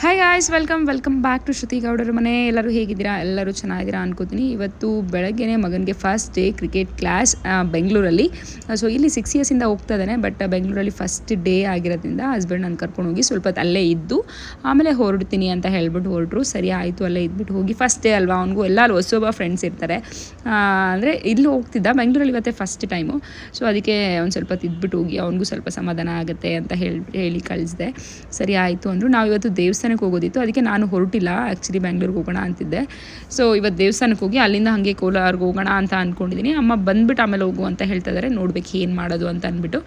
Hi guys welcome welcome back to Shruti ಗೌಡರ ಮನೆ. ಎಲ್ಲರೂ ಹೇಗಿದ್ದೀರಾ? ಎಲ್ಲರೂ ಚೆನ್ನಾಗಿದ್ದೀರಾ ಅನ್ಕೋತೀನಿ. ಇವತ್ತು ಬೆಳಗ್ಗೆನೇ ಮಗನಿಗೆ ಫಸ್ಟ್ ಡೇ ಕ್ರಿಕೆಟ್ ಕ್ಲಾಸ್ ಬೆಂಗಳೂರಲ್ಲಿ. ಸೊ ಇಲ್ಲಿ ಸಿಕ್ಸ್ ಇಯರ್ಸಿಂದ ಹೋಗ್ತಾ ಇದ್ದಾನೆ ಬಟ್ ಬೆಂಗಳೂರಲ್ಲಿ ಫಸ್ಟ್ ಡೇ ಆಗಿರೋದ್ರಿಂದ ಹಸ್ಬೆಂಡ್ ನಾನು ಕರ್ಕೊಂಡು ಹೋಗಿ ಸ್ವಲ್ಪ ಅಲ್ಲೇ ಇದ್ದು, ಆಮೇಲೆ ಹೊರಡ್ತೀನಿ ಅಂತ ಹೇಳ್ಬಿಟ್ಟು ಹೊರಟ್ರು. ಸರಿ ಆಯಿತು, ಅಲ್ಲೇ ಇದ್ಬಿಟ್ಟು ಹೋಗಿ ಫಸ್ಟ್ ಡೇ ಅಲ್ವಾ? ಅವನಿಗೂ ಎಲ್ಲರೂ ಹೊಸೊಬ್ಬ ಫ್ರೆಂಡ್ಸ್ ಇರ್ತಾರೆ. ಅಂದರೆ ಇಲ್ಲಿ ಹೋಗ್ತಿದ್ದ, ಬೆಂಗಳೂರಲ್ಲಿ ಇವತ್ತೇ ಫಸ್ಟ್ ಟೈಮು ಸೊ ಅದಕ್ಕೆ ಒಂದು ಸ್ವಲ್ಪ ಇದ್ಬಿಟ್ಟು ಹೋಗಿ, ಅವನಿಗೂ ಸ್ವಲ್ಪ ಸಮಾಧಾನ ಆಗುತ್ತೆ ಅಂತ ಹೇಳಿ ಹೇಳಿ ಕಳಿಸಿದೆ. ಸರಿ ಆಯಿತು ಅಂದರು. ನಾವು ಇವತ್ತು ದೇವಸ್ಥಾನಕ್ಕೆ ಹೋಗೋದಿತ್ತು. ಅದಕ್ಕೆ ನಾನು ಹೊರಟಿಲ್ಲ. ಆ್ಯಕ್ಚುಲಿ ಬ್ಯಾಂಗ್ಳೂರ್ಗೆ ಹೋಗೋಣ ಅಂತಿದ್ದೆ. ಸೊ ಇವತ್ತು ದೇವಸ್ಥಾನಕ್ಕೆ ಹೋಗಿ ಅಲ್ಲಿಂದ ಹಾಗೆ ಕೋಲಾರ್ಗೆ ಹೋಗೋಣ ಅಂತ ಅಂದ್ಕೊಂಡಿದ್ದೀನಿ ಅಮ್ಮ ಬಂದ್ಬಿಟ್ಟು ಆಮೇಲೆ ಹೋಗು ಅಂತ ಹೇಳ್ತಾ ಇದ್ದಾರೆ ನೋಡ್ಬೇಕು ಏನು ಮಾಡೋದು ಅಂತ ಅಂದ್ಬಿಟ್ಟು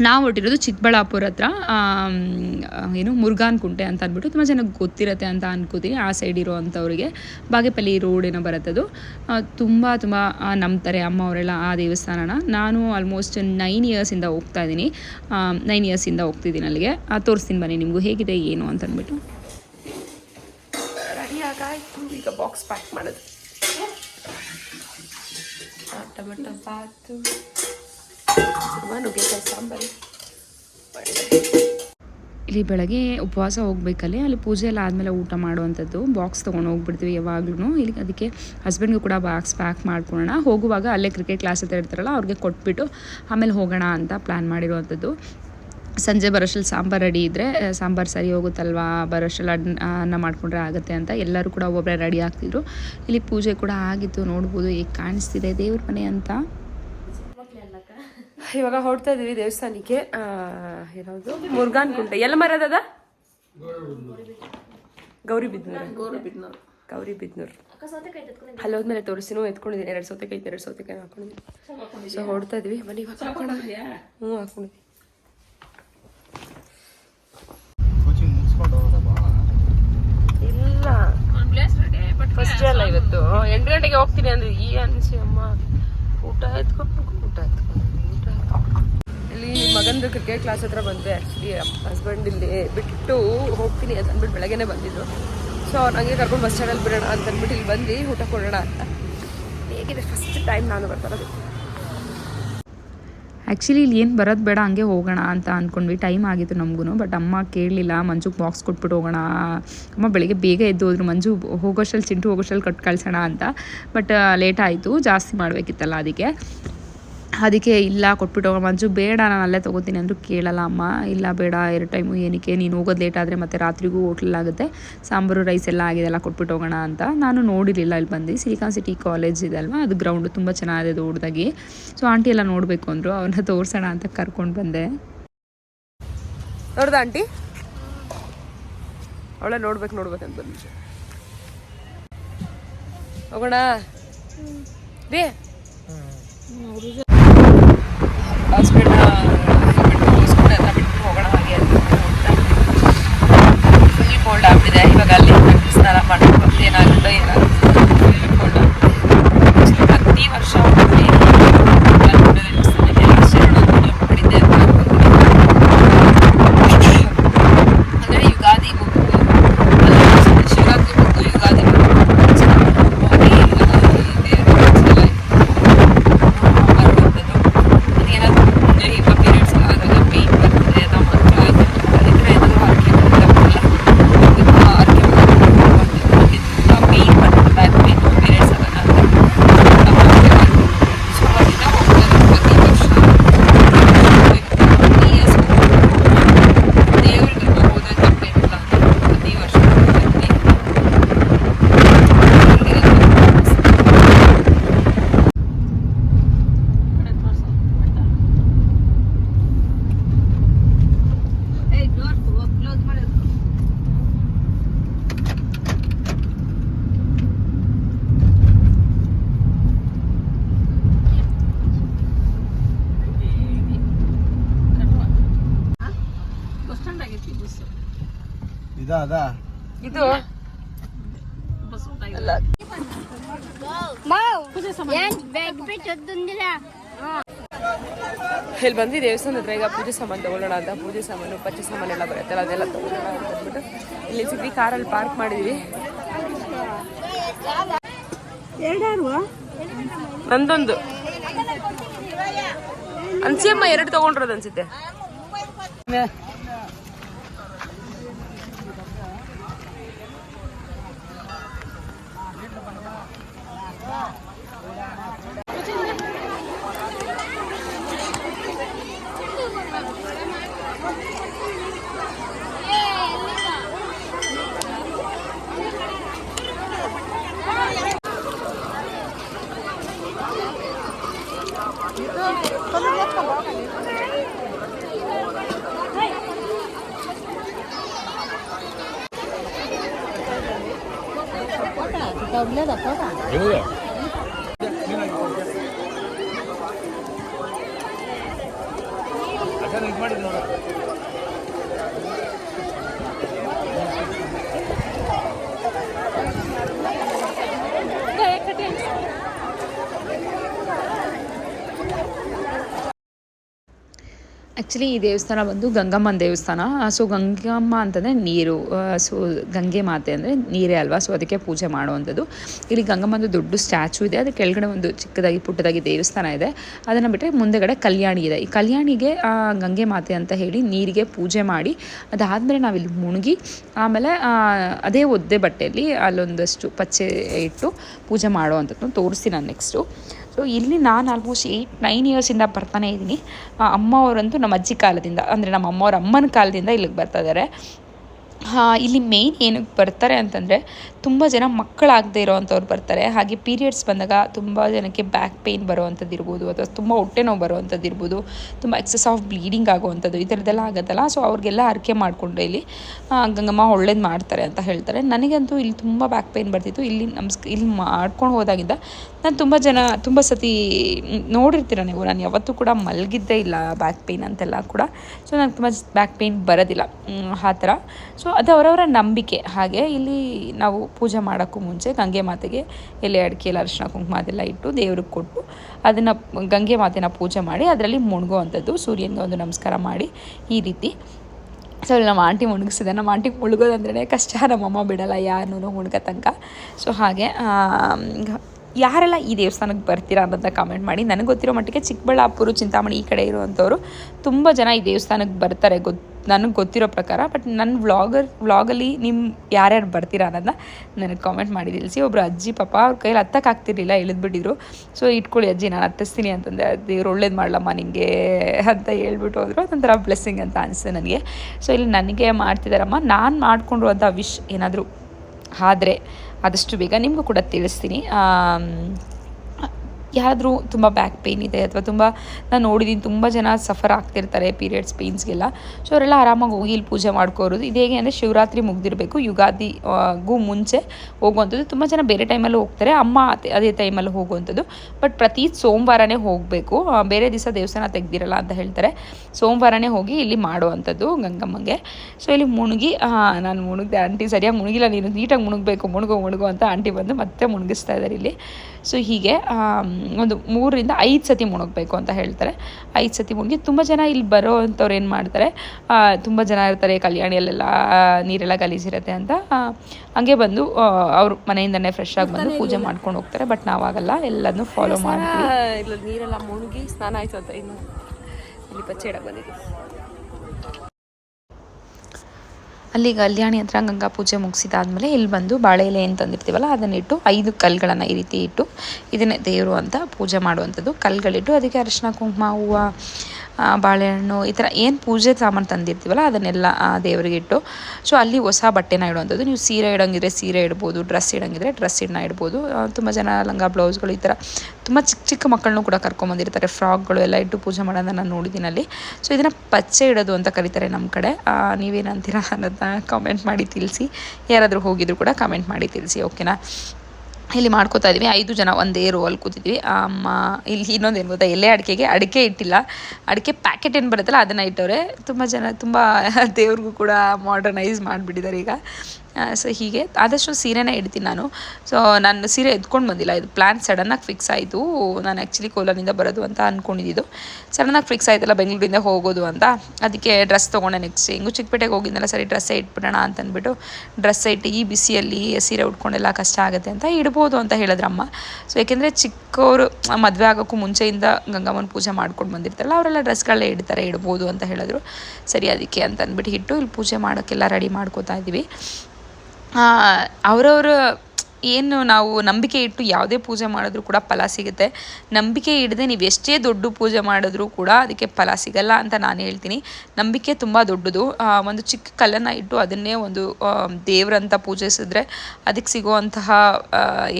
ನಾವು ಹೊರಟಿರೋದು ಚಿಕ್ಕಬಳ್ಳಾಪುರ ಹತ್ರ. ಏನು ಮುರುಘಾನ್ ಕುಂಟೆ ಅಂತ ಅಂದ್ಬಿಟ್ಟು ತುಂಬ ಜನಕ್ಕೆ ಗೊತ್ತಿರತ್ತೆ ಅಂತ ಅನ್ಕೋತೀನಿ ಆ ಸೈಡ್ ಇರೋ ಅಂಥವ್ರಿಗೆ ಬಾಗೇಪಲ್ಲಿ ರೋಡ್ ಏನೋ ಬರುತ್ತದು ತುಂಬ ತುಂಬ ನಂಬ್ತಾರೆ ಅಮ್ಮ ಅವರೆಲ್ಲ ಆ ದೇವಸ್ಥಾನನ. ನಾನು ಆಲ್ಮೋಸ್ಟ್ ನೈನ್ ಇಯರ್ಸಿಂದ ಹೋಗ್ತಾ ಇದ್ದೀನಿ. ನೈನ್ ಇಯರ್ಸಿಂದ ಹೋಗ್ತಿದ್ದೀನಿ ಅಲ್ಲಿಗೆ. ಆ, ತೋರಿಸ್ತೀನಿ ಬನ್ನಿ ನಿಮಗೂ ಹೇಗಿದೆ ಏನು ಅಂತ ಅಂದ್ಬಿಟ್ಟು. ಈಗ ಬಾಕ್ಸ್ ಪ್ಯಾಕ್ ಮಾಡೋದು. ಟೊಮೆಟೊ ಬಾತು. ಇಲ್ಲಿ ಬೆಳಗ್ಗೆ ಉಪವಾಸ ಹೋಗ್ಬೇಕಲ್ಲಿ, ಅಲ್ಲಿ ಪೂಜೆ ಎಲ್ಲ ಆದಮೇಲೆ ಊಟ ಮಾಡುವಂಥದ್ದು ಬಾಕ್ಸ್ ತೊಗೊಂಡು ಹೋಗ್ಬಿಡ್ತೀವಿ ಯಾವಾಗ್ಲೂ ಇಲ್ಲಿ ಅದಕ್ಕೆ ಹಸ್ಬೆಂಡ್ಗೂ ಕೂಡ ಬಾಕ್ಸ್ ಪ್ಯಾಕ್ ಮಾಡ್ಕೊಳ್ಳೋಣ. ಹೋಗುವಾಗ ಅಲ್ಲೇ ಕ್ರಿಕೆಟ್ ಕ್ಲಾಸ್ ಅಂತ ಇರ್ತಾರಲ್ಲ, ಅವ್ರಿಗೆ ಕೊಟ್ಬಿಟ್ಟು ಆಮೇಲೆ ಹೋಗೋಣ ಅಂತ ಪ್ಲ್ಯಾನ್ ಮಾಡಿರುವಂಥದ್ದು. ಸಂಜೆ ಬರೋಷ್ಟಲ್ಲಿ ಸಾಂಬಾರು ರೆಡಿ ಇದ್ದರೆ ಸಾಂಬಾರು ಸರಿ ಹೋಗುತ್ತಲ್ವಾ, ಬರೋಷ್ಟರಲ್ಲಿ ಅನ್ನ ಅನ್ನ ಮಾಡಿಕೊಂಡ್ರೆ ಆಗುತ್ತೆ ಅಂತ ಎಲ್ಲರೂ ಕೂಡ ಒಬ್ಬೊಬ್ಬರೇ ರೆಡಿ ಆಗ್ತಿದ್ರು. ಇಲ್ಲಿ ಪೂಜೆ ಕೂಡ ಆಗಿತ್ತು, ನೋಡ್ಬೋದು ಈಗ ಕಾಣಿಸ್ತಿದೆ ದೇವ್ರ ಮನೆ ಅಂತ. ಇವಾಗ ಹೊರಡ್ತಾ ಇದೀವಿ ದೇವಸ್ಥಾನಕ್ಕೆ. ಯಾವುದು ಮುರ್ಗಾನ್ ಮುರುಘಾನ್ ಕುಂಟೆ. ಎಲ್ಲ ಮರದದ ಗೌರಿ ಬಿದ್ನೂರು. ಗೌರಿ ಬಿದ್ನೂರು. ಗೌರಿ ಬಿದ್ನೂರು. ಅಲ್ಲಿ ಹೋದ್ಮೇಲೆ ತೋರಿಸಿನೂ ಎತ್ಕೊಂಡಿದ್ದೀನಿ. ಎರಡು ಸೌತೆಕಾಯಿ ಇತ್ತು, ಎರಡು ಸೌತೆಕಾಯಿ ಹಾಕೊಂಡಿದ್ದೀನಿ. ಸೊ ಹೊಡ್ತಾ ಇದೀವಿ. ಬನ್ನಿ ಇವಾಗ ಹಾಕೋಣ. ಹ್ಞೂ ಹೋಗೋದಪ್ಪ. ಇಲ್ಲ. ಫಸ್ಟ್ ಅಲ್ಲ ಇವತ್ತು. ಎಂಟು ಗಂಟೆಗೆ ಹೋಗ್ತೀನಿ ಅಂದ್ರೆ ಈ ಅನ್ಸಿ ಅಮ್ಮ. ಊಟ ಎತ್ಕೊಬೇಕು ಊಟ ಎತ್ಕೊಂಡು ಊಟ ಎತ್ಕೊಂಡು. ಇಲ್ಲಿ ಮಗಂದು ಕ್ರಿಕೆಟ್ ಕ್ಲಾಸ್ ಹತ್ರ ಬಂದೆ. ಆ್ಯಕ್ಚುಲಿ ಹಸ್ಬೆಂಡ್ ಇಲ್ಲಿ ಬಿಟ್ಟು ಹೋಗ್ತೀನಿ ಅಂತ ಅಂದ್ಬಿಟ್ಟು ಬೆಳಗ್ಗೆನೆ ಬಂದಿದ್ದು. ಸೊ ಅವ್ರು ಹಂಗೆ ಕರ್ಕೊಂಡು ಬಸ್ ಸ್ಟ್ಯಾಂಡಲ್ಲಿ ಬಿಡೋಣ ಅಂತ ಅಂದ್ಬಿಟ್ಟು ಇಲ್ಲಿ ಬಂದು ಊಟ ಕೊಡೋಣ ಅಂತ. ಹೇಗಿದೆ ಫಸ್ಟ್ ಟೈಮ್ ನಾನು ಬರ್ತಾರೆ ಆ್ಯಕ್ಚುಲಿ ಇಲ್ಲಿ ಏನು ಬರೋದು ಬೇಡ, ಹಂಗೆ ಹೋಗೋಣ ಅಂತ ಅಂದ್ಕೊಂಡ್ವಿ ಟೈಮ್ ಆಗಿತ್ತು ನಮಗೂ ಬಟ್ ಅಮ್ಮ ಕೇಳಲಿಲ್ಲ. ಮಂಜುಗೆ ಬಾಕ್ಸ್ ಕೊಟ್ಬಿಟ್ಟು ಹೋಗೋಣ. ಅಮ್ಮ ಬೆಳಿಗ್ಗೆ ಬೇಗ ಎದ್ದು ಹೋದ್ರು. ಮಂಜು ಹೋಗೋಷ್ಟಲ್ಲಿ ಸಿಂಟು ಹೋಗೋಷ್ಟಲ್ಲಿ ಕಟ್ ಕಳ್ಸೋಣ ಅಂತ. ಬಟ್ ಲೇಟ್ ಆಯಿತು. ಜಾಸ್ತಿ ಮಾಡಬೇಕಿತ್ತಲ್ಲ ಅದಕ್ಕೆ. ಅದಕ್ಕೆ ಇಲ್ಲ, ಕೊಟ್ಬಿಟ್ಟು ಹೋಗೋಣ ಮಂಜು, ಬೇಡ, ನಾನು ಅಲ್ಲೇ ತೊಗೋತೀನಿ ಅಂದರೂ ಕೇಳಲ್ಲ ಅಮ್ಮ. ಇಲ್ಲ, ಬೇಡ, ಎರಡು ಟೈಮು ಏನಕ್ಕೆ? ನೀನು ಹೋಗೋದು ಲೇಟ್ ಆದರೆ ಮತ್ತೆ ರಾತ್ರಿಗೂ ಹೋಟ್ಲಾಗುತ್ತೆ ಸಾಂಬಾರು ರೈಸ್ ಎಲ್ಲ ಆಗಿದೆಲ್ಲ ಕೊಟ್ಬಿಟ್ಟು ಹೋಗೋಣ ಅಂತ. ನಾನು ನೋಡಿರಲಿಲ್ಲ ಇಲ್ಲಿ ಬಂದು. ಸಿಲಿಕಾನ್ ಸಿಟಿ ಕಾಲೇಜ್ ಇದೆ ಅಲ್ವಾ? ಅದು ಗ್ರೌಂಡು ತುಂಬ ಚೆನ್ನಾಗಿದೆ, ದೊಡ್ಡದಾಗಿ. ಸೊ ಆಂಟಿ ಎಲ್ಲ ನೋಡಬೇಕು ಅಂದರು. ಅವ್ರನ್ನ ತೋರಿಸೋಣ ಅಂತ ಕರ್ಕೊಂಡು ಬಂದೆ. ನೋಡ್ದ ಆಂಟಿ ಅವಳ ನೋಡ್ಬೇಕು ನೋಡ್ಬೇಕಂತ ಅಂತ ಹೋಗೋಣ. ಬೇ. ಹಸ್ಬೆಂಡ್ ಬಿಟ್ಟು ಹೋಗೋಣ ಹಾಗೆ ಅಂತ ಫುಲ್ ಕೋಲ್ಡ್ ಆಗ್ಬಿಟ್ಟಿದೆ. ಇವಾಗ ಅಲ್ಲಿ ಸ್ನಾನ ಮಾಡಬೇಕು. ಏನಾಗುತ್ತೋ ಏನಾಗುತ್ತೆ ಫುಲ್ ವರ್ಷ ಹೋಗ್ತೀನಿ ಅನ್ಕೊಂಡಿದ್ದೆ ದೇವಸ್ಥಾನಕ್ಕೆ last year ನಾನು ಜಂಪ್ ಮಾಡಿದ್ದೆ ಅಂತ ಅನ್ಕೊಂಡಿದ್ದೀನಿ. ಅಂದ್ರೆ ಯುಗಾದಿ ಮುಗಿದು ಅಲ್ಲ, ಶಿವರಾತ್ರಿ ಮುಗಿದು ಯುಗಾದಿ ಮುಗಿದು ಚೆನ್ನಾಗಿ ಹೋಗಿ ದೇವ್ರ ಎಲ್ಲ ಬರುವಂಥದ್ದು ಅದೇನಾದರೂ ಈಗ ಪೀರಿಯಡ್ಸ್ ಆದಾಗ ಪೇಯ್ನ್ ಬರ್ತದೆ ನಮ್ಮ ಹತ್ರ ಅದಕ್ಕೆ ಏನಾದರೂ ಆರೋಗ್ಯ ಬರಲ್ಲ ಆರೋಗ್ಯ ತುಂಬ ಪೇಯ್ನ್ ಬರ್ತದೆ ಬ್ಯಾಕ್ ಪೇಯ್ನ್ ಪೀರಿಯಡ್ಸ್ ಆದಾಗ ಸೊ ಅದನ್ನ ಹೋಗ್ತಾರೆ ಪ್ರತಿ ವರ್ಷ ಇಯರ್ಸ್ ದೇವ್ರಿಗೆ ಹೋಗೋದು ತಪ್ಪೇನಿಲ್ಲ ಪ್ರತಿ ವರ್ಷ ಹೋಗ್ತೀನಿ ಇದಾ ಅದಾ? ಇದು? ಇಲ್ಲಿ ಬಂದು ದೇವಸ್ಥಾನ ಹತ್ರ ಈಗ ಪೂಜೆ ಸಾಮಾನು ತಗೊಳ್ಳೋಣ ಅಂತ. ಪೂಜೆ ಸಾಮಾನು ಪಚ್ಚೆ ಸಾಮಾನೆಲ್ಲ ಬರುತ್ತಲ್ಲ ಅದೆಲ್ಲ ತಗೊಳ್ಳೋಣ ಅಂತ ಅಂದ್ಬಿಟ್ಟು ಇಲ್ಲಿ ಸಿಗ್ರಿ ಕಾರಲ್ಲಿ ಪಾರ್ಕ್ ಮಾಡಿದೀವಿ. ನಂದೊಂದು. ಅನ್ಸಿಯಮ್ಮ ಎರಡು ತಗೊಂಡ್ರದು ಅನ್ಸುತ್ತೆ. ಜನ ಇದು ಮಾಡಿದ್ರು ಆ್ಯಕ್ಚುಲಿ ಈ ದೇವಸ್ಥಾನ ಬಂದು ಗಂಗಮ್ಮನ ದೇವಸ್ಥಾನ. ಸೊ ಗಂಗಮ್ಮ ಅಂತಂದರೆ ನೀರು. ಸೊ ಗಂಗೆ ಮಾತೆ ಅಂದರೆ ನೀರೇ ಅಲ್ವಾ? ಸೊ ಅದಕ್ಕೆ ಪೂಜೆ ಮಾಡುವಂಥದ್ದು. ಇಲ್ಲಿ ಗಂಗಮ್ಮಂದು ದೊಡ್ಡ ಸ್ಟ್ಯಾಚು ಇದೆ. ಅದ್ರ ಕೆಳಗಡೆ ಒಂದು ಚಿಕ್ಕದಾಗಿ ಪುಟ್ಟದಾಗಿ ದೇವಸ್ಥಾನ ಇದೆ. ಅದನ್ನು ಬಿಟ್ಟರೆ ಮುಂದೆಗಡೆ ಕಲ್ಯಾಣಿ ಇದೆ. ಈ ಕಲ್ಯಾಣಿಗೆ ಗಂಗೆ ಮಾತೆ ಅಂತ ಹೇಳಿ ನೀರಿಗೆ ಪೂಜೆ ಮಾಡಿ, ಅದಾದಮೇಲೆ ನಾವಿಲ್ಲಿ ಮುಣುಗಿ, ಆಮೇಲೆ ಅದೇ ಒದ್ದೆ ಬಟ್ಟೆಯಲ್ಲಿ ಅಲ್ಲೊಂದಷ್ಟು ಪಚ್ಚೆ ಇಟ್ಟು ಪೂಜೆ ಮಾಡುವಂಥದ್ದು ತೋರಿಸ್ತೀನಿ ನಾನು ನೆಕ್ಸ್ಟು ಸೊ ಇಲ್ಲಿ ನಾನು ಆಲ್ಮೋಸ್ಟ್ ಏಯ್ಟ್ ನೈನ್ ಇಯರ್ಸಿಂದ ಬರ್ತಾನೆ ಇದ್ದೀನಿ. ಅಮ್ಮ ಅವರಂತೂ ನಮ್ಮ ಅಜ್ಜಿ ಕಾಲದಿಂದ, ಅಂದರೆ ನಮ್ಮ ಅಮ್ಮವ್ರ ಅಮ್ಮನ ಕಾಲದಿಂದ ಇಲ್ಲಿಗೆ ಬರ್ತಾ ಇದ್ದಾರೆ. ಇಲ್ಲಿ ಮೇಯ್ನ್ ಏನಕ್ಕೆ ಬರ್ತಾರೆ ಅಂತಂದರೆ ತುಂಬ ಜನ ಮಕ್ಕಳಾಗದೇ ಇರೋವಂಥವ್ರು ಬರ್ತಾರೆ. ಹಾಗೆ ಪೀರಿಯಡ್ಸ್ ಬಂದಾಗ ತುಂಬ ಜನಕ್ಕೆ ಬ್ಯಾಕ್ ಪೇಯ್ನ್ ಬರುವಂಥದ್ದು ಇರ್ಬೋದು, ಅಥವಾ ತುಂಬ ಹೊಟ್ಟೆ ನೋವು ಬರುವಂಥದ್ದು ಇರ್ಬೋದು, ತುಂಬ ಎಕ್ಸಸ್ ಆಫ್ ಬ್ಲೀಡಿಂಗ್ ಆಗುವಂಥದ್ದು ಈ ಥರದ್ದೆಲ್ಲ ಆಗುತ್ತಲ್ಲ. ಸೊ ಅವ್ರಿಗೆಲ್ಲ ಅರ್ಕೆ ಮಾಡಿಕೊಂಡು ಇಲ್ಲಿ ಗಂಗಮ್ಮ ಒಳ್ಳೇದು ಮಾಡ್ತಾರೆ ಅಂತ ಹೇಳ್ತಾರೆ. ನನಗಂತೂ ಇಲ್ಲಿ ತುಂಬ ಬ್ಯಾಕ್ ಪೇಯ್ನ್ ಬರ್ತಿತ್ತು. ಇಲ್ಲಿ ನಮ್ಸ್ ಇಲ್ಲಿ ಮಾಡ್ಕೊಂಡು ಹೋದಾಗಿಂದ ನಾನು ತುಂಬ ಜನ, ತುಂಬ ಸತಿ ನೋಡಿರ್ತೀರ ನೀವು, ನಾನು ಯಾವತ್ತೂ ಕೂಡ ಮಲಗಿದ್ದೇ ಇಲ್ಲ ಬ್ಯಾಕ್ ಪೇಯ್ನ್ ಅಂತೆಲ್ಲ ಕೂಡ. ಸೊ ನನಗೆ ತುಂಬ ಬ್ಯಾಕ್ ಪೇಯ್ನ್ ಬರೋದಿಲ್ಲ. ಆ ಥರ. ಸೊ ಅದು ಅವರವರ ನಂಬಿಕೆ. ಹಾಗೆ ಇಲ್ಲಿ ನಾವು ಪೂಜೆ ಮಾಡೋಕ್ಕೂ ಮುಂಚೆ ಗಂಗೆ ಮಾತೆಗೆ ಎಲೆ ಅಡಿಕೆ, ಎಲ್ಲ ಅರಿಶಿನ ಕುಂಕುಮ ಅದೆಲ್ಲ ಇಟ್ಟು ದೇವ್ರಿಗೆ ಕೊಟ್ಟು ಅದನ್ನು ಗಂಗೆ ಮಾತೆನ ಪೂಜೆ ಮಾಡಿ ಅದರಲ್ಲಿ ಮುಳುಗುವಂಥದ್ದು ಸೂರ್ಯನಿಗೆ ಒಂದು ನಮಸ್ಕಾರ ಮಾಡಿ ಈ ರೀತಿ. ಸೊ ನಮ್ಮ ಆಂಟಿ ಮುಣಗಿಸಿದೆ ನಮ್ಮ ಆಂಟಿಗೆ ಮುಳುಗೋದಂದ್ರೆ ಕಷ್ಟ. ನಮ್ಮಮ್ಮ ಬಿಡಲ್ಲ, ಯಾರನ್ನೂ ಮುಣಗ ತನಕ. ಸೊ ಹಾಗೆ ಯಾರೆಲ್ಲ ಈ ದೇವಸ್ಥಾನಕ್ಕೆ ಬರ್ತೀರಾ ಅನ್ನೋದನ್ನ ಕಾಮೆಂಟ್ ಮಾಡಿ. ನನಗೆ ಗೊತ್ತಿರೋ ಮಟ್ಟಿಗೆ ಚಿಕ್ಕಬಳ್ಳಾಪುರ, ಚಿಂತಾಮಣಿ ಈ ಕಡೆ ಇರುವಂಥವ್ರು ತುಂಬ ಜನ ಈ ದೇವಸ್ಥಾನಕ್ಕೆ ಬರ್ತಾರೆ ಗೊತ್ತು. ನನಗೆ ಗೊತ್ತಿರೋ ಪ್ರಕಾರ ಬಟ್ ನನ್ನ ವ್ಲಾಗರ್ ವ್ಲಾಗಲ್ಲಿ ನಿಮ್ಮ ಯಾರ್ಯಾರು ಬರ್ತೀರಾ ಅನ್ನೋದನ್ನ ನನಗೆ ಕಾಮೆಂಟ್ ಮಾಡಿ ತಿಳಿಸಿ ಒಬ್ಬರು ಅಜ್ಜಿ, ಪಾಪ ಅವ್ರ ಕೈಯಲ್ಲಿ ಹತ್ತಕ್ಕಾಗ್ತಿರ್ಲಿಲ್ಲ ಇಳಿದ್ಬಿಟ್ಟಿದ್ರು. ಸೊ ಇಟ್ಕೊಳ್ಳಿ ಅಜ್ಜಿ, ನಾನು ಹತ್ತಿಸ್ತೀನಿ ಅಂತಂದೆ. ದೇವ್ರು ಒಳ್ಳೇದು ಮಾಡಲಮ್ಮ ನಿಮಗೆ ಅಂತ ಹೇಳ್ಬಿಟ್ಟು ಹೋದ್ರು. ಅದೊಂಥರ ಬ್ಲೆಸ್ಸಿಂಗ್ ಅಂತ ಅನಿಸ್ತು ನನಗೆ. ಸೊ ಇಲ್ಲಿ ನನಗೆ ಮಾಡ್ತಿದ್ದಾರಮ್ಮ ನಾನು ಮಾಡ್ಕೊಂಡಿರುವಂಥ ವಿಶ್ ಏನಾದರೂ ಆದರೆ, ಆದಷ್ಟು ಬೇಗ ನಿಮಗೂ ಕೂಡ ತಿಳಿಸ್ತೀನಿ. ಯಾರಾದರೂ ತುಂಬ ಬ್ಯಾಕ್ ಪೇಯ್ನ್ ಇದೆ ಅಥವಾ ತುಂಬ ನಾನು ನೋಡಿದ್ದೀನಿ ತುಂಬ ಜನ ಸಫರ್ ಆಗ್ತಿರ್ತಾರೆ ಪೀರಿಯಡ್ಸ್ ಪೇಯ್ನ್ಸ್ಗೆಲ್ಲ ಸೊ ಅವರೆಲ್ಲ ಆರಾಮಾಗಿ ಹೋಗಿ ಇಲ್ಲಿ ಪೂಜೆ ಮಾಡ್ಕೋರೋದು ಇದು ಹೇಗೆ ಅಂದರೆ ಶಿವರಾತ್ರಿ ಮುಗ್ದಿರಬೇಕು ಯುಗಾದಿ ಆ, ಗೂ ಮುಂಚೆ ಹೋಗುವಂಥದ್ದು. ತುಂಬ ಜನ ಬೇರೆ ಟೈಮಲ್ಲಿ ಹೋಗ್ತಾರೆ ಅಮ್ಮ ಅದೇ- ಟೈಮಲ್ಲಿ ಹೋಗುವಂಥದ್ದು. ಬಟ್ ಪ್ರತಿ ಸೋಮವಾರನೇ ಹೋಗಬೇಕು. ಬೇರೆ ದಿವಸ ದೇವಸ್ಥಾನ ತೆಗ್ದಿರಲ್ಲ ಅಂತ ಹೇಳ್ತಾರೆ. ಸೋಮವಾರನೇ ಹೋಗಿ ಇಲ್ಲಿ ಮಾಡುವಂಥದ್ದು ಗಂಗಮ್ಮಂಗೆ. ಸೊ ಇಲ್ಲಿ ಮುಣುಗಿ ನಾನು ಮುಣುಗ್ದೆ ಆಂಟಿ ಸರಿಯಾಗಿ ಮುಣುಗಿಲ್ಲ ನೀನು ನೀಟಾಗಿ ಮುಣುಗಬೇಕು ಮುಣುಗು ಮುಣುಗು ಅಂತ ಆಂಟಿ ಬಂದು ಮತ್ತೆ ಮುಣುಗಿಸ್ತಾ ಇದ್ದಾರೆ ಇಲ್ಲಿ. ಸೊ ಹೀಗೆ ಒಂದು ಮೂರರಿಂದ ಐದು ಸತಿ ಮುಳುಗಬೇಕು ಅಂತ ಹೇಳ್ತಾರೆ. ಐದು ಸತಿ ಮುಳುಗಿ ತುಂಬ ಜನ ಇಲ್ಲಿ ಬರೋ ಅಂಥವ್ರು ಏನು ಮಾಡ್ತಾರೆ ತುಂಬ ಜನ ಇರ್ತಾರೆ ಕಲ್ಯಾಣಿಯಲ್ಲೆಲ್ಲ ನೀರೆಲ್ಲ ಗಲೀಜಿರುತ್ತೆ ಅಂತ ಹಂಗೆ ಬಂದು ಅವ್ರ ಮನೆಯಿಂದನೇ ಫ್ರೆಶ್ ಆಗಿ ಬಂದು ಪೂಜೆ ಮಾಡ್ಕೊಂಡು ಹೋಗ್ತಾರೆ ಬಟ್ ನಾವಾಗಲ್ಲ ಎಲ್ಲದನ್ನು ಫಾಲೋ ಮಾಡ್ತೀವಿ. ನೀರೆಲ್ಲ ಮುಳುಗಿ ಸ್ನಾನ ಆಯಿತು ಅಂತ ಇನ್ನು ಇಲ್ಲಿ ಪಚ್ಚೆ ಇಡಕ್ಕೆ ಬಂದಿದ್ದೀವಿ. ಅಲ್ಲಿ ಕಲ್ಯಾಣಿ ಹತ್ರ ಗಂಗಾ ಪೂಜೆ ಮುಗಿಸಿದಾದ್ಮೇಲೆ ಇಲ್ಲಿ ಬಂದು ಬಾಳೆ ಎಲೆ ಏನು ತಂದಿರ್ತೀವಲ್ಲ, ಅದನ್ನ ಇಟ್ಟು ಐದು ಕಲ್ಗಳನ್ನು ಈ ರೀತಿ ಇಟ್ಟು ಇದನ್ನೇ ದೇವರು ಅಂತ ಪೂಜೆ ಮಾಡುವಂಥದ್ದು. ಕಲ್ಗಳಿಟ್ಟು ಅದಕ್ಕೆ ಅರಿಶಿನ, ಕುಂಕುಮ, ಹೂವು ಬಾಳೆಹಣ್ಣು ಈ ಥರ ಏನು ಪೂಜೆ ಸಾಮಾನು ತಂದಿರ್ತೀವಲ್ಲ ಅದನ್ನೆಲ್ಲ ದೇವರಿಗೆ ಇಟ್ಟು ಸೊ ಅಲ್ಲಿ ಹೊಸ ಬಟ್ಟೆನ ಇಡುವಂಥದ್ದು. ನೀವು ಸೀರೆ ಇಡೋಂಗಿದ್ರೆ ಸೀರೆ ಇಡ್ಬೋದು ಡ್ರೆಸ್ ಇಡೋಂಗಿದ್ರೆ ಡ್ರೆಸ್ಸನ್ನ ಇಡ್ಬೋದು. ಆ, ತುಂಬ ಜನ ಲಂಗ ಬ್ಲೌಸ್ಗಳು ಈ ಥರ ತುಂಬ ಚಿಕ್ಕ ಚಿಕ್ಕ ಮಕ್ಕಳನ್ನೂ ಕೂಡ ಕರ್ಕೊಂಬಂದಿರ್ತಾರೆ ಫ್ರಾಕ್ಗಳು ಎಲ್ಲ ಇಟ್ಟು ಪೂಜೆ ಮಾಡೋದನ್ನ ನಾನು ನೋಡಿದ್ದೀನಿ ಅಲ್ಲಿ. ಸೊ ಇದನ್ನು ಪಚ್ಚೆ ಇಡೋದು ಅಂತ ಕರೀತಾರೆ ನಮ್ಮ ಕಡೆ. ನೀವೇನಂತೀರಾ ಅನ್ನೋದನ್ನ ಕಾಮೆಂಟ್ ಮಾಡಿ ತಿಳಿಸಿ. ಯಾರಾದರೂ ಹೋಗಿದ್ರು ಕೂಡ ಕಾಮೆಂಟ್ ಮಾಡಿ ತಿಳಿಸಿ ಓಕೆನಾ ಇಲ್ಲಿ ಮಾಡ್ಕೋತಾ ಇದೀವಿ ಐದು ಜನ ಒಂದೇ ರೋ ಅಲ್ಲಿ ಕೂತಿದ್ವಿ ಅಮ್ಮ, ಇಲ್ಲಿ ಇನ್ನೊಂದು ಏನು ಗೊತ್ತಾ? ಎಲೆ ಅಡಿಕೆಗೆ ಅಡಿಕೆ ಇಟ್ಟಿಲ್ಲ. ಅಡಿಕೆ ಪ್ಯಾಕೆಟ್ ಏನು ಬರುತ್ತಲ್ಲ, ಅದನ್ನು ಇಟ್ಟವ್ರೆ. ತುಂಬ ಜನ, ತುಂಬ ದೇವ್ರಿಗೂ ಕೂಡ ಮಾಡರ್ನೈಸ್ ಮಾಡಿಬಿಟ್ಟಿದ್ದಾರೆ ಈಗ. ಸೊ ಹೀಗೆ. ಆದಷ್ಟು ಸೀರೆನೇ ಇಡ್ತೀನಿ ನಾನು. ಸೊ ನಾನು ಸೀರೆ ಎದ್ಕೊಂಡು ಬಂದಿಲ್ಲ. ಇದು ಪ್ಲ್ಯಾನ್ ಸಡನ್ನಾಗಿ ಫಿಕ್ಸ್ ಆಯಿತು. ನಾನು ಆ್ಯಕ್ಚುಲಿ ಕೋಲಾರಿಂದ ಬರೋದು ಅಂತ ಅಂದ್ಕೊಂಡಿದ್ದು ಸಡನ್ನಾಗಿ ಫಿಕ್ಸ್ ಆಯ್ತಲ್ಲ, ಬೆಂಗಳೂರಿಂದ ಹೋಗೋದು ಅಂತ. ಅದಕ್ಕೆ ಡ್ರೆಸ್ ತೊಗೊಂಡೆ ನೆಕ್ಸ್ಟ್ ಹೆಂಗು ಚಿಕ್ಕಪೇಟೆಗೆ ಹೋಗಿದ್ದೆಲ್ಲ ಸರಿ ಡ್ರೆಸ್ಸೇ ಇಟ್ಬಿಡೋಣ ಅಂತ ಅಂದ್ಬಿಟ್ಟು ಡ್ರೆಸ್ ಇಟ್ಟು ಈ ಬಿಸಿಯಲ್ಲಿ ಸೀರೆ ಉಟ್ಕೊಂಡೆಲ್ಲ ಕಷ್ಟ ಆಗುತ್ತೆ ಅಂತ ಇಡ್ಬೋದು ಅಂತ ಹೇಳಿದ್ರಮ್ಮ ಸೊ ಏಕೆಂದರೆ ಚಿಕ್ಕವರು ಮದುವೆ ಆಗೋಕ್ಕೂ ಮುಂಚೆಯಿಂದ ಗಂಗಮ್ಮನ ಪೂಜೆ ಮಾಡ್ಕೊಂಡು ಬಂದಿರ್ತಾರಲ್ಲ, ಅವರೆಲ್ಲ ಡ್ರೆಸ್ಗಳೇ ಇಡ್ತಾರೆ, ಇಡ್ಬೋದು ಅಂತ ಹೇಳಿದ್ರು. ಸರಿ, ಅದಕ್ಕೆ ಅಂತ ಅಂದ್ಬಿಟ್ಟು ಇಟ್ಟು ಇಲ್ಲಿ ಪೂಜೆ ಮಾಡೋಕ್ಕೆಲ್ಲ ರೆಡಿ ಮಾಡ್ಕೋತಾ ಇದ್ದೀವಿ. ಅವರವ್ರ ಏನು ನಾವು ನಂಬಿಕೆ ಇಟ್ಟು ಯಾವುದೇ ಪೂಜೆ ಮಾಡಿದ್ರೂ ಕೂಡ ಫಲ ಸಿಗುತ್ತೆ. ನಂಬಿಕೆ ಇಡದೆ ನೀವು ಎಷ್ಟೇ ದೊಡ್ಡ ಪೂಜೆ ಮಾಡಿದ್ರೂ ಕೂಡ ಅದಕ್ಕೆ ಫಲ ಸಿಗಲ್ಲ ಅಂತ ನಾನು ಹೇಳ್ತೀನಿ. ನಂಬಿಕೆ ತುಂಬ ದೊಡ್ಡದು. ಒಂದು ಚಿಕ್ಕ ಕಲ್ಲನ್ನು ಇಟ್ಟು ಅದನ್ನೇ ಒಂದು ದೇವರಂತ ಪೂಜಿಸಿದ್ರೆ ಅದಕ್ಕೆ ಸಿಗುವಂತಹ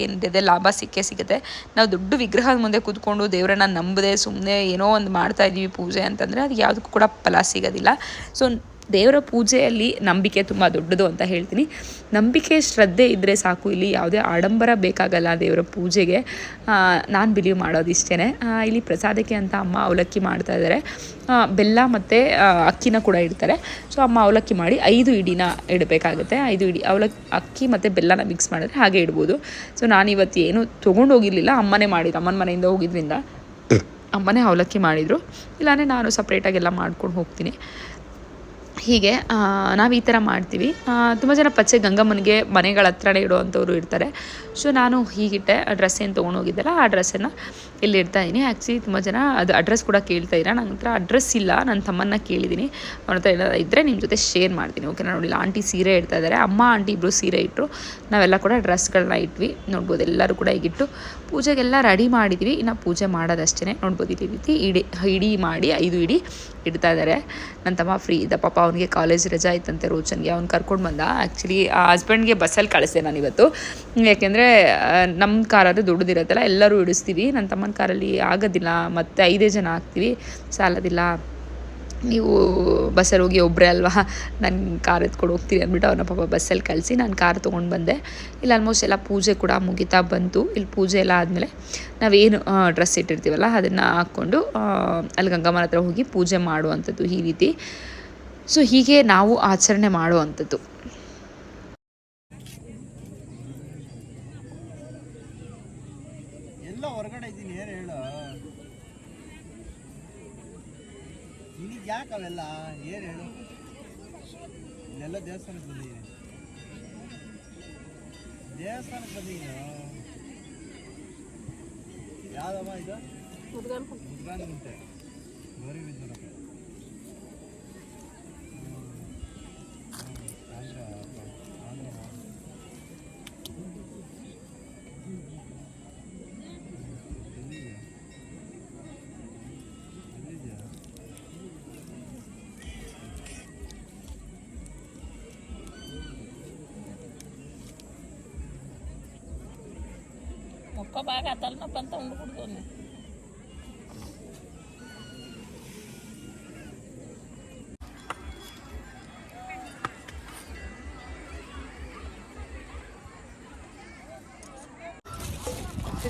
ಏನಿದೆ, ಲಾಭ ಸಿಕ್ಕೇ ಸಿಗುತ್ತೆ. ನಾವು ದೊಡ್ಡ ವಿಗ್ರಹದ ಮುಂದೆ ಕೂತ್ಕೊಂಡು ದೇವರನ್ನ ನಂಬದೆ ಸುಮ್ಮನೆ ಏನೋ ಒಂದು ಮಾಡ್ತಾ ಇದ್ದೀವಿ ಪೂಜೆ ಅಂತಂದರೆ ಅದು ಯಾವುದಕ್ಕೂ ಕೂಡ ಫಲ ಸಿಗೋದಿಲ್ಲ. ಸೊ ದೇವರ ಪೂಜೆಯಲ್ಲಿ ನಂಬಿಕೆ ತುಂಬ ದೊಡ್ಡದು ಅಂತ ಹೇಳ್ತೀನಿ. ನಂಬಿಕೆ ಶ್ರದ್ಧೆ ಇದ್ದರೆ ಸಾಕು. ಇಲ್ಲಿ ಯಾವುದೇ ಆಡಂಬರ ಬೇಕಾಗಲ್ಲ ದೇವರ ಪೂಜೆಗೆ. ನಾನು ಬಿಲೀವ್ ಮಾಡೋದು ಇಷ್ಟೇ ಇಲ್ಲಿ ಪ್ರಸಾದಕ್ಕೆ ಅಂತ ಅಮ್ಮ ಅವಲಕ್ಕಿ ಮಾಡ್ತಾ ಇದ್ದಾರೆ ಬೆಲ್ಲ ಮತ್ತು ಅಕ್ಕಿನ ಕೂಡ ಇಡ್ತಾರೆ. ಸೊ ಅಮ್ಮ ಅವಲಕ್ಕಿ ಮಾಡಿ ಐದು ಇಡಿನ ಇಡಬೇಕಾಗುತ್ತೆ. ಐದು ಇಡಿ ಅವಲಕ್ಕಿ ಅಕ್ಕಿ ಮತ್ತು ಬೆಲ್ಲನ ಮಿಕ್ಸ್ ಮಾಡಿದ್ರೆ ಹಾಗೆ ಇಡ್ಬೋದು. ಸೊ ನಾನು ಇವತ್ತು ಏನು ತೊಗೊಂಡು ಹೋಗಿರಲಿಲ್ಲ. ಅಮ್ಮನೇ ಮಾಡಿದ್ದು ಅಮ್ಮನ ಮನೆಯಿಂದ ಹೋಗಿದ್ರಿಂದ. ಅಮ್ಮನೇ ಅವಲಕ್ಕಿ ಮಾಡಿದರು. ಇಲ್ಲಾಂದರೆ ನಾನು ಸಪ್ರೇಟಾಗೆಲ್ಲ ಮಾಡ್ಕೊಂಡು ಹೋಗ್ತೀನಿ. ಹೀಗೆ ನಾವು ಈ ಥರ ಮಾಡ್ತೀವಿ. ತುಂಬ ಜನ ಪಚ್ಚೆ ಗಂಗಮ್ಮನಿಗೆ ಮನೆಗಳ ಹತ್ರನೇ ಇಡುವಂಥವ್ರು ಇರ್ತಾರೆ. ಸೊ ನಾನು ಹೀಗಿಟ್ಟೆ ಡ್ರೆಸ್ ಏನು ತೊಗೊಂಡೋಗಿದ್ದೆಲ್ಲ, ಆ ಡ್ರೆಸ್ಸನ್ನು ಇಲ್ಲಿ ಇಡ್ತಾ ಇದ್ದೀನಿ ಆ್ಯಕ್ಚುಲಿ ತುಂಬ ಜನ ಅದು ಅಡ್ರೆಸ್ ಕೂಡ ಕೇಳ್ತಾ ಇದ್ದೀರಾ ನನ್ನ ಹತ್ರ ಅಡ್ರೆಸ್ ಇಲ್ಲ ನನ್ನ ತಮ್ಮನ್ನ ಕೇಳಿದ್ದೀನಿ ಅವ್ರ ಹತ್ರ ಏನಾದ್ರು ಇದ್ದರೆ ನಿಮ್ಮ ಜೊತೆ ಶೇರ್ ಮಾಡ್ತೀನಿ. ಓಕೆನಾ ನೋಡಿಲ್ಲ ಆಂಟಿ ಸೀರೆ ಇಡ್ತಾ ಇದ್ದಾರೆ ಅಮ್ಮ, ಆಂಟಿ ಇಬ್ಬರು ಸೀರೆ ಇಟ್ಟರು ನಾವೆಲ್ಲ ಕೂಡ ಡ್ರೆಸ್ಗಳನ್ನ ಇಟ್ವಿ. ನೋಡ್ಬೋದು, ಎಲ್ಲರೂ ಕೂಡ ಈಗಿಟ್ಟು ಪೂಜೆಗೆಲ್ಲ ರೆಡಿ ಮಾಡಿದ್ವಿ. ಇನ್ನು ಪೂಜೆ ಮಾಡೋದಷ್ಟೇ ನೋಡ್ಬೋದು ಈ ರೀತಿ ಇಡಿ ಇಡಿ ಮಾಡಿ, ಐದು ಇಡಿ ಇಡ್ತಾ ಇದ್ದಾರೆ ನನ್ನ ತಮ್ಮ ಫ್ರೀ ಇದ್ದ. ಪಾಪ ಅವನಿಗೆ ಕಾಲೇಜ್ ರಜಾ ಇತ್ತಂತೆ ರೋಚನ್ಗೆ, ಅವ್ನು ಕರ್ಕೊಂಡು ಬಂದ. ಆ್ಯಕ್ಚುಲಿ ಆ ಹಸ್ಬೆಂಡ್ಗೆ ಬಸ್ಸಲ್ಲಿ ಕಳಿಸ್ದೆ ನಾನು ಇವತ್ತು ಯಾಕೆಂದರೆ ನಮ್ಮ ಕಾರಾದ್ರೆ ದೊಡ್ಡದಿರತ್ತಲ್ಲ, ಎಲ್ಲರೂ ಇಡಿಸ್ತೀವಿ. ನನ್ನ ತಮ್ಮನ ಕಾರಲ್ಲಿ ಆಗೋದಿಲ್ಲ, ಮತ್ತು ಐದೇ ಜನ ಆಗ್ತೀವಿ. ಸಾಲದಿಲ್ಲ. ನೀವು ಬಸ್ಸಲ್ಲಿ ಹೋಗಿ ಒಬ್ಬರೇ ಅಲ್ವಾ? ನನ್ನ ಕಾರ್ ಎತ್ಕೊಂಡು ಹೋಗ್ತೀನಿ ಅಂದ್ಬಿಟ್ಟು ಅವನ ಪಾಪ ಬಸ್ಸಲ್ಲಿ ಕಳಿಸಿ ನಾನು ಕಾರ್ ತೊಗೊಂಡು ಬಂದೆ. ಇಲ್ಲಿ ಆಲ್ಮೋಸ್ಟ್ ಎಲ್ಲ ಪೂಜೆ ಕೂಡ ಮುಗಿತಾ ಬಂತು. ಇಲ್ಲಿ ಪೂಜೆ ಎಲ್ಲ ಆದಮೇಲೆ ನಾವೇನು ಡ್ರೆಸ್ ಇಟ್ಟಿರ್ತೀವಲ್ಲ, ಅದನ್ನು ಹಾಕ್ಕೊಂಡು ಅಲ್ಲಿ ಗಂಗಮ್ಮನ ಹತ್ರ ಹೋಗಿ ಪೂಜೆ ಮಾಡುವಂಥದ್ದು ಈ ರೀತಿ. ಸೊ ಹೀಗೆ ನಾವು ಆಚರಣೆ ಮಾಡುವಂಥದ್ದು. ಎಲ್ಲ ಹೊರಗಡೆ ಇದ್ದೀನಿ ಏನು ಹೇಳು. ನಿನಗೆ ಯಾಕೆ ಅವೆಲ್ಲ? ಏನು ಹೇಳು. ಇಲ್ಲೆಲ್ಲ ದೇವಸ್ಥಾನಕ್ಕೆ ಬಂದಿದ್ದೀನಿ ದೇವಸ್ಥಾನಕ್ಕೆ ಬಂದಿದ್ದೀನಿ ಯಾವ್ದಮ್ಮ ಇದು? ಮುದ್ಗಾನಗುಂಟೆ ಗೌರಿ ಬಿದ್ದೂರಪ್ಪ మొక్క బాగా తలనొప్పి అంతా ఉండకూడదు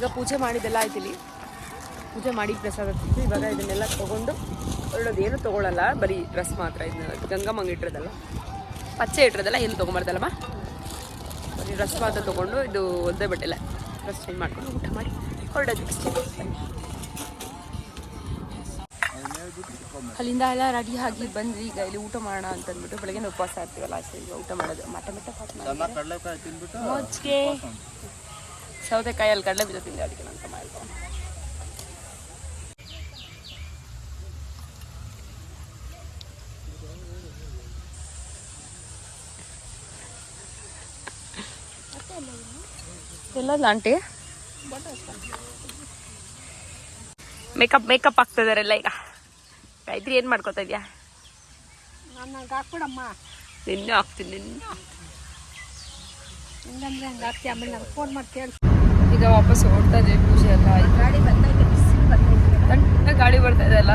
ಈಗ ಪೂಜೆ ಮಾಡಿದ್ದೆಲ್ಲ ಆಯ್ತು ಇಲ್ಲಿ ಪೂಜೆ ಮಾಡಿ ಪ್ರಸಾದ ತಿಂದು ಇವಾಗ ಇದನ್ನೆಲ್ಲ ತೊಗೊಂಡು ಒಳ್ಳೋದು ಏನು ತೊಗೊಳಲ್ಲ ಬರೀ ಡ್ರೆಸ್ ಮಾತ್ರ ಇದನ್ನ ಗಂಗಮ್ಮಂಗೆ ಇಟ್ಟಿರೋದಲ್ಲ. ಪಚ್ಚೆ ಇಟ್ಟಿರೋದಲ್ಲ ಏನು ತೊಗೊಂಬಾರ್ದಲ್ಲಮ್ಮ? ಬರೀ ಡ್ರೆಸ್ ಮಾತ್ರ ತೊಗೊಂಡು ಇದು ಒಂದೇ ಬಟ್ಟೆಲ್ಲ. ಡ್ರೆಸ್ ಚೇಂಜ್ ಮಾಡ್ಕೊಂಡು ಊಟ ಮಾಡಿ. ಹೊರಡೋದು. ಅಲ್ಲಿಂದ ಎಲ್ಲ ರೆಡಿ ಆಗಿ ಬಂದ್ವಿ ಈಗ ಇಲ್ಲಿ ಊಟ ಮಾಡೋಣ ಅಂತ ಅಂದ್ಬಿಟ್ಟು ಬೆಳಗ್ಗೆ ಉಪವಾಸ ಇರ್ತೀವಲ್ಲ ಅಷ್ಟೇ ಈಗ ಊಟ ಮಾಡೋದು. ಮಟ್ಟ ಮಟ್ಟ ಪಾಟ್ ಚೆನ್ನಾಗಿ ಕಡಲೆಕಾಯಿ ತಿಂದ್ಬಿಟ್ಟು ಮೋಜ್ಗೆ ಸೌತೆಕಾಯಲ್ಲಿ ಕಡಲೆ ಬೀಜ ತಿಂದೆ ಅದಕ್ಕೆ ನನ್ನ ತಮ್ಮ ಹೇಳ್ತಾನೆ ಎಲ್ಲಲ್ಲ ಆಂಟಿ ಮೇಕಪ್ ಮೇಕಪ್ ಆಗ್ತಿದಾರೆಲ್ಲ ಈಗ. ಗಾಯತ್ರಿ ಏನು ಮಾಡ್ಕೊತಾ ಇದೆಯಾ? ನಿನ್ನೆ ಹಾಕ್ತೀನಿ ನಿನ್ನೆ ಹಿಂಗಂದ್ರೆ ಹಂಗೆ ಆಮೇಲೆ ನಾನು ಫೋನ್ ಮಾಡಿ ಕೇಳಿ ಈಗ ವಾಪಸ್ ಓಡ್ತಾ ಇದ್ದೀವಿ ಪೂಜೆ ಎಲ್ಲ ಆಯ್ತು. ಗಾಡಿ ಗಾಳಿ ಬರ್ತಾ ಇದೆ ಅಲ್ಲ?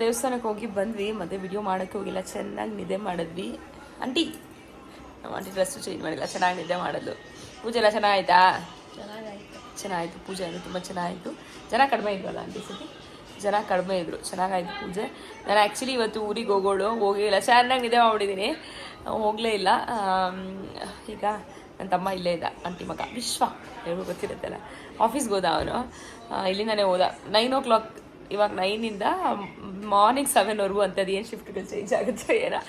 ದೇವಸ್ಥಾನಕ್ಕೆ ಹೋಗಿ ಬಂದ್ವಿ ಮತ್ತೆ ವಿಡಿಯೋ ಮಾಡಕ್ಕೆ ಹೋಗಿಲ್ಲ ಚೆನ್ನಾಗಿ ನಿದ್ದೆ ಮಾಡಿದ್ವಿ. ಆಂಟಿ ನಮ್ಮ ಆಂಟಿ ಡ್ರೆಸ್ ಚೇಂಜ್ ಮಾಡಿಲ್ಲ ಚೆನ್ನಾಗಿ ನಿದ್ದೆ ಮಾಡೋದು ಪೂಜೆ ಎಲ್ಲ ಚೆನ್ನಾಗಾಯ್ತಾ ಚೆನ್ನಾಗಾಯ್ತು ಪೂಜೆ ಅಂದ್ರೆ ತುಂಬ ಚೆನ್ನಾಗಿತ್ತು ಜನ ಕಡಿಮೆ ಇದ್ವಲ್ಲ ಆಂಟಿ ಸತಿ ಜನ ಕಡಿಮೆ ಇದ್ದರು ಚೆನ್ನಾಗಾಯ್ತು ಪೂಜೆ. ನಾನು ಆ್ಯಕ್ಚುಲಿ ಇವತ್ತು ಊರಿಗೆ ಹೋಗೋಳು ಹೋಗೇ ಇಲ್ಲ ಚಾರ್ನಾಗ ನಿದ್ದೆ ಮಾಡಿದ್ದೀನಿ ಹೋಗಲೇ ಇಲ್ಲ. ಈಗ ನನ್ನ ತಮ್ಮ ಇಲ್ಲೇ ಇದ್ದ, ಆಂಟಿ ಮಗ. ವಿಶ್ವ, ಎಲ್ರಿಗೂ ಗೊತ್ತಿರುತ್ತಲ್ಲ ಆಫೀಸ್ಗೆ ಹೋದ ಅವನು. ಇಲ್ಲಿಂದನೇ ಹೋದ. ನೈನ್ ಓ ಕ್ಲಾಕ್ ಇವಾಗ ನೈನಿಂದ ಮಾರ್ನಿಂಗ್ ಸೆವೆನ್ವರೆಗೂ ಅಂಥದ್ದು ಏನು ಶಿಫ್ಟ್ಗಳು ಚೇಂಜ್ ಆಗುತ್ತೆ ಏನೋ.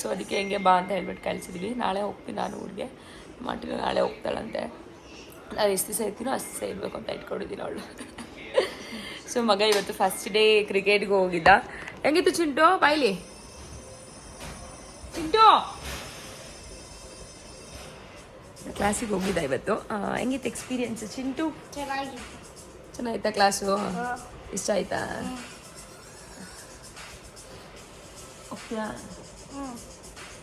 ಸೊ ಅದಕ್ಕೆ ಹೆಂಗೆ ಬಾ ಅಂತ ಹೇಳ್ಬಿಟ್ಟು ಕಳಿಸಿದ್ವಿ. ನಾಳೆ ಹೋಗ್ತೀನಿ ನಾನು ಊರಿಗೆ. ಮಾಡ್ತೀನಿ, ನಾಳೆ ಹೋಗ್ತಾಳಂತೆ. ನಾನು ಎಷ್ಟು ದಿವಸ ಇರ್ತೀನೋ ಅಷ್ಟು ದಿವಸ ಇರಬೇಕು ಅಂತ ಇಟ್ಕೊಂಡಿದ್ದೀನಿ ಅವಳು. ಸೊ ಮಗ ಇವತ್ತು ಫಸ್ಟ್ ಡೇ ಕ್ರಿಕೆಟ್ಗೆ ಹೋಗಿದ್ದ. ಹೆಂಗಿತ್ತು ಚಿಂಟು ಬಾಯ್ಲಿ? ಚಿಂಟು! ಕ್ಲಾಸಿಗೆ ಹೋಗಿದ್ದ ಇವತ್ತು. ಹೆಂಗಿತ್ತು ಎಕ್ಸ್ಪೀರಿಯನ್ಸ್ ಚಿಂಟು? ಚೆನ್ನಾಗಿತ್ತಾ ಕ್ಲಾಸು ಇಷ್ಟ ಆಯ್ತಾ? ಓಕೆ.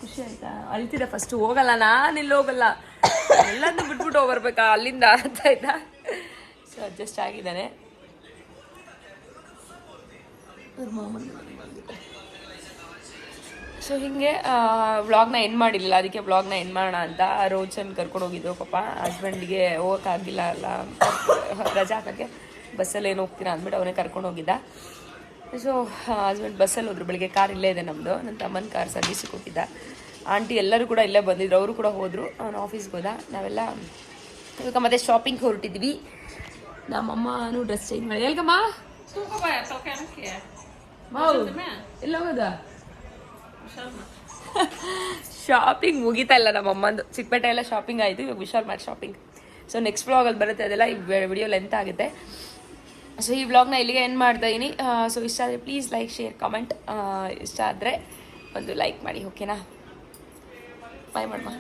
ಖುಷಿ ಆಯ್ತಾ? ಅಳ್ತಿದ್ದೆ ಫಸ್ಟ್ ಹೋಗಲ್ಲ ನಾನು ಇಲ್ಲಿ ಹೋಗಲ್ಲ. ಎಲ್ಲಂದು ಬಿಟ್ಬಿಟ್ಟು ಹೋಗ್ಬರ್ಬೇಕಾ ಅಲ್ಲಿಂದ ಅಂತ ಆಯ್ತಾ ಸೊ ಅಡ್ಜಸ್ಟ್ ಆಗಿದ್ದಾನೆ. ಸೊ ಹಿಂಗೆ ವ್ಲಾಗ್ನ ಎಂಡ್ ಮಾಡಿಲ್ಲ. ಅದಕ್ಕೆ ವ್ಲಾಗ್ನ ಎಂಡ್ ಮಾಡೋಣ ಅಂತ ರೋಚನ್ ಕರ್ಕೊಂಡು ಹೋಗಿದ್ದು ಪಾಪ ಹಸ್ಬೆಂಡ್ಗೆ ಹೋಗೋಕ್ಕಾಗಿಲ್ಲ ಅಲ್ಲ. ರಜಾ ಹಾಕೋಕ್ಕೆ ಬಸ್ಸಲ್ಲಿ ಏನು ಹೋಗ್ತೀರಾ ಅಂದ್ಬಿಟ್ಟು ಅವನೇ ಕರ್ಕೊಂಡು ಹೋಗಿದ್ದ. ಸೊ ಹಸ್ಬೆಂಡ್ ಬಸ್ಸಲ್ಲಿ ಹೋದ್ರು. ಬೆಳಿಗ್ಗೆ ಕಾರ್ ಇಲ್ಲೇ ಇದೆ ನಮ್ಮದು ನನ್ನ ತಮ್ಮನ ಕಾರ್ ಸರ್ವಿಸಿಗೆ ಹೋಗಿದ್ದ. ಆಂಟಿ ಎಲ್ಲರೂ ಕೂಡ ಇಲ್ಲೇ ಬಂದಿದ್ರು. ಅವರು ಕೂಡ ಹೋದರು. ಅವನು ಆಫೀಸ್ಗೆ ಹೋದ. ನಾವೆಲ್ಲ, ಇವಾಗ ಮತ್ತೆ ಶಾಪಿಂಗ್ ಹೊರಟಿದ್ವಿ. ನಮ್ಮಮ್ಮನೂ ಡ್ರೆಸ್ ಚೇಂಜ್ ಮಾಡಿ. ಎಲ್ಗಮ್ಮ? ಹೋಗೋದಾ ಶಾಪಿಂಗ್ ಮುಗಿತಾ ಇಲ್ಲ ನಮ್ಮ ಅಮ್ಮಂದು ಚಿಕ್ಕಪೇಟೆ ಎಲ್ಲ ಶಾಪಿಂಗ್ ಆಯಿತು ಇವಾಗ ವಿಶಾಲ್ ಮಾಡಿ ಶಾಪಿಂಗ್ ಸೊ ನೆಕ್ಸ್ಟ್ ವ್ಲಾಗಲ್ಲಿ ಬರುತ್ತೆ ಅದೆಲ್ಲ ಈ ವಿಡಿಯೋ ಲೆಂತ್ ಆಗುತ್ತೆ. ಸೊ ಈ ವ್ಲಾಗ್ನ ಇಲ್ಲಿಗೆ ಏನು ಮಾಡ್ತಾ ಇದ್ದೀನಿ ಸೊ ಇಷ್ಟ ಆದರೆ ಪ್ಲೀಸ್ ಲೈಕ್ ಶೇರ್ ಕಮೆಂಟ್ ಇಷ್ಟ ಆದರೆ ಒಂದು ಲೈಕ್ ಮಾಡಿ ಓಕೆನಾ ಬಾಯ್ ಮಾಡಮ್ಮ